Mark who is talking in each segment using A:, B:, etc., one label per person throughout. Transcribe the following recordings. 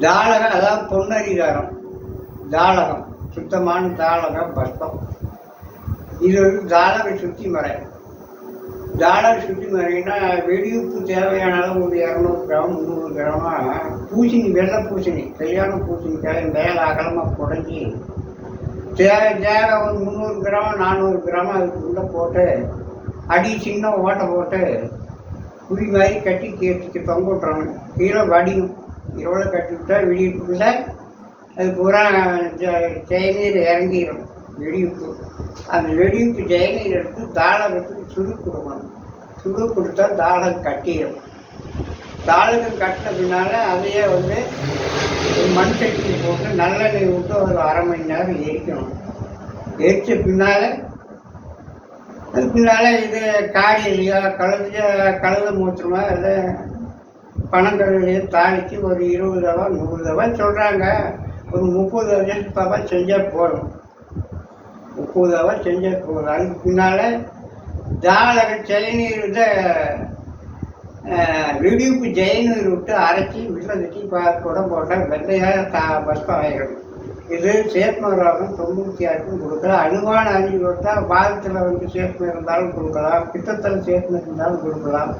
A: ஜாலகம் அதாவது பொன்னரிகாரம் ஜாலகம் சுத்தமான தாளகம் பஸ்தம் இது வந்து தாளக சுத்தி மறை தாளக சுத்தி மறைன்னா வெடியுப்பு தேவையான அளவு ஒரு இரநூறு கிராம் முந்நூறு கிராமா பூசணி வெள்ளை பூசணி கல்யாண பூசணிக்காய் மேலே அகலமாக புடஞ்சி தேவை தேவை ஒரு முந்நூறு கிராம் நானூறு கிராம் அதுக்குள்ளே போட்டு அடி சின்ன ஓட்டை போட்டு குழி மாதிரி கட்டி கேட்டுக்கு தொங்க விட்றாங்க கீழே வடியும் இரவுல கட்டி விட்டா வெடியுப்புக்குள்ள அது பூரா ஜ- ஜெயநீர் இறங்கிடும் வெடிவுக்கு அந்த வெடிவுக்கு ஜெயநீர் எடுத்து தாளகத்துக்கு சுடு கொடுக்கணும். சுடு கொடுத்தா தாளம் கட்டிடும் தாளகம் கட்டின பின்னால் அதையே வந்து ஒரு மண் சட்டியில் போட்டு நல்லெண்ணெய் விட்டு ஒரு அரை மணி நேரம் எரிக்கணும். எரிச்ச பின்னால் அதுக்கு பின்னால இது காடி இல்லையா? கழுத கழுத மூத்திரமா இல்லை பணங்கள்லையோ தாளித்து ஒரு இருபது ரூபா நூறு ரூபா சொல்கிறாங்க ஒரு முப்பது ரூபாய் செஞ்சால் போதும். முப்பது ரூபா செஞ்சால் போதும். அதுக்கு பின்னால் தாளக ஜெயநீர் இதை வெடிவுப்பு ஜெயநீர் விட்டு அரைச்சி உள்ள தட்டி குடம் போட்டால் வெள்ளையாக தா பஸ்பம் ஆகிடும் இது சேத்மராகம் தொண்ணூற்றி ஆறுக்கும் கொடுக்கலாம். அணுவான அறிவு கொடுத்தால் பாதத்தில் வந்து சேர்த்து இருந்தாலும் கொடுக்கலாம். பித்தத்தில் சேர்த்து இருந்தாலும் கொடுக்கலாம்.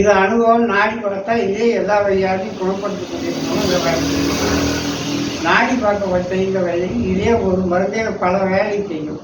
A: இது அனுபவம் நாடி பார்த்தா இதே எல்லா வழியாலையும் குணப்படுத்தக்கூடிய இந்த நாடி பார்க்க இந்த வேலையில் இதே ஒரு மருந்தே பல வேலை செய்யும்.